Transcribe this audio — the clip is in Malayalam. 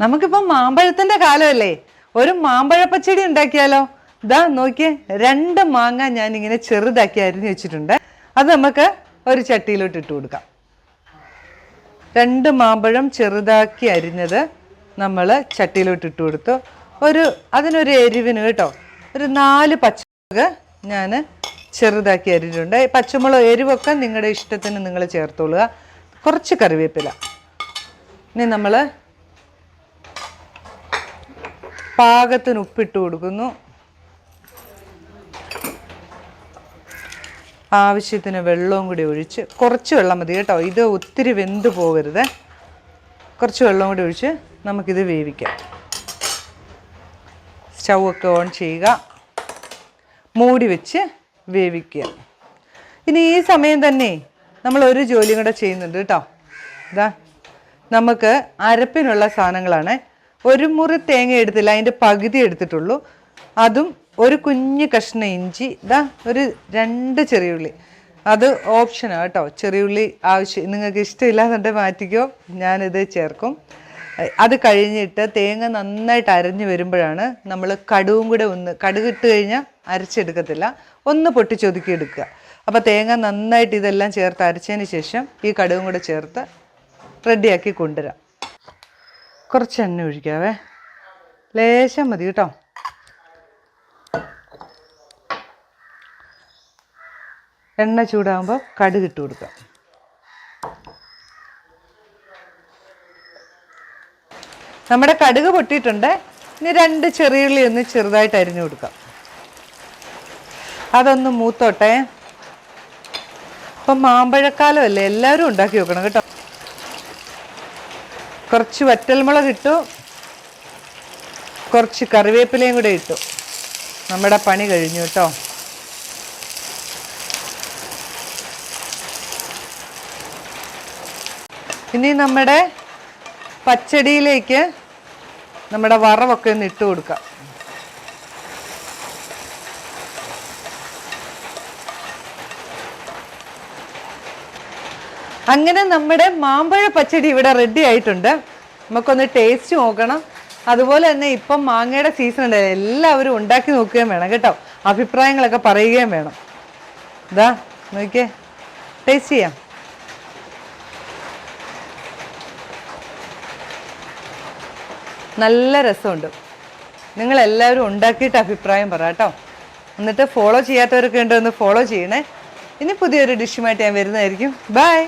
നമുക്കിപ്പം മാമ്പഴത്തിന്റെ കാലമല്ലേ? ഒരു മാമ്പഴ ഉണ്ടാക്കിയാലോ? ഇതാ നോക്കിയേ രണ്ട് മാങ്ങ ഞാൻ ഇങ്ങനെ ചെറുതാക്കി അരിഞ്ഞു വെച്ചിട്ടുണ്ട്. അത് നമുക്ക് ഒരു ചട്ടിയിലോട്ട് ഇട്ട് കൊടുക്കാം. രണ്ട് മാമ്പഴം ചെറുതാക്കി അരിഞ്ഞത് നമ്മൾ ചട്ടിയിലോട്ട് ഇട്ട് കൊടുത്തു. ഒരു അതിനൊരു എരിവിന് കേട്ടോ ഒരു നാല് പച്ചമുളക് ഞാൻ ചെറുതാക്കി അരിഞ്ഞിട്ടുണ്ട്. പച്ചമുളക് എരിവൊക്കെ നിങ്ങളുടെ ഇഷ്ടത്തിന് നിങ്ങൾ ചേർത്തോളുക. കുറച്ച് കറിവേപ്പില. ഇനി നമ്മൾ പാകത്തിന് ഉപ്പിട്ട് കൊടുക്കുന്നു. ആവശ്യത്തിന് വെള്ളവും കൂടി ഒഴിച്ച് കുറച്ച് വെള്ളം മതി കേട്ടോ. ഇത് ഒത്തിരി വെന്ത് പോകരുത്. കുറച്ച് വെള്ളം കൂടി ഒഴിച്ച് നമുക്കിത് വേവിക്കാം. സ്റ്റൗ ഒക്കെ ഓൺ ചെയ്യുക. മൂടി വെച്ച് വേവിക്കുക. ഇനി ഈ സമയം തന്നെ നമ്മൾ ഒരു ജോലിയും കൂടെ ചെയ്യുന്നുണ്ട് കേട്ടോ. ഇതാ നമുക്ക് അരപ്പിനുള്ള സാധനങ്ങളാണ് ഒരു മുറി തേങ്ങ എടുത്തില്ല അതിന്റെ പകുതി എടുത്തിട്ടുള്ളൂ. അതും ഒരു കുഞ്ഞ് കഷ്ണ ഇഞ്ചി ഇതാ ഒരു രണ്ട് ചെറിയുള്ളി അത് ഓപ്ഷനാണ് കേട്ടോ. ചെറിയുള്ളി ആവശ്യം നിങ്ങൾക്ക് ഇഷ്ടമില്ലാന്നുണ്ടെങ്കിൽ മാറ്റിക്കോ. ഞാനിത് ചേർക്കും. അത് കഴിഞ്ഞിട്ട് തേങ്ങ നന്നായിട്ട് അരഞ്ഞു വരുമ്പോഴാണ് നമ്മൾ കടുവും കൂടെ ഒന്ന് കടുക് ഇട്ട് കഴിഞ്ഞാൽ അരച്ചെടുക്കത്തില്ല. ഒന്ന് പൊട്ടിച്ചൊതുക്കി എടുക്കുക. അപ്പോൾ തേങ്ങ നന്നായിട്ട് ഇതെല്ലാം ചേർത്ത് അരച്ചതിന് ശേഷം ഈ കടുവും കൂടെ ചേർത്ത് റെഡിയാക്കി കൊണ്ടുവരാം. കുറച്ച് എണ്ണ ഒഴിക്കാവേ. ലേശം മതി കേട്ടോ. എണ്ണ ചൂടാകുമ്പോൾ കടുക് ഇട്ട് കൊടുക്കാം. നമ്മുടെ കടുക് പൊട്ടിയിട്ടുണ്ട്. ഇനി രണ്ട് ചെറിയുള്ളി ഒന്ന് ചെറുതായിട്ട് അരിഞ്ഞു കൊടുക്കാം. അതൊന്ന് മൂത്തോട്ടെ. ഇപ്പം മാമ്പഴക്കാലമല്ലേ എല്ലാവരും ഉണ്ടാക്കി വെക്കണം കേട്ടോ. കുറച്ച് വറ്റൽമുളക് ഇട്ടു. കുറച്ച് കറിവേപ്പിലയും കൂടെ ഇട്ടു. നമ്മുടെ പണി കഴിഞ്ഞു കേട്ടോ ഇനി നമ്മുടെ പച്ചടിയിലേക്ക് നമ്മുടെ വറവൊക്കെ ഒന്ന് ഇട്ട് കൊടുക്കാം. അങ്ങനെ നമ്മുടെ മാമ്പഴ പച്ചടി ഇവിടെ റെഡി ആയിട്ടുണ്ട്. നമുക്കൊന്ന് ടേസ്റ്റ് നോക്കണം. അതുപോലെ തന്നെ ഇപ്പം മാങ്ങയുടെ സീസൺ ഉണ്ട് എല്ലാവരും ഉണ്ടാക്കി നോക്കുകയും വേണം കേട്ടോ. അഭിപ്രായങ്ങളൊക്കെ പറയുകയും വേണം. ഇതാ നോക്കിയേ. ടേസ്റ്റ് ചെയ്യാം. നല്ല രസമുണ്ട്. നിങ്ങൾ എല്ലാവരും ഉണ്ടാക്കിയിട്ട് അഭിപ്രായം പറ കേട്ടോ. എന്നിട്ട് ഫോളോ ചെയ്യാത്തവരൊക്കെ ഉണ്ടോ ഒന്ന് ഫോളോ ചെയ്യണേ. ഇനി പുതിയൊരു ഡിഷുമായിട്ട് ഞാൻ വരുന്നതായിരിക്കും. ബൈ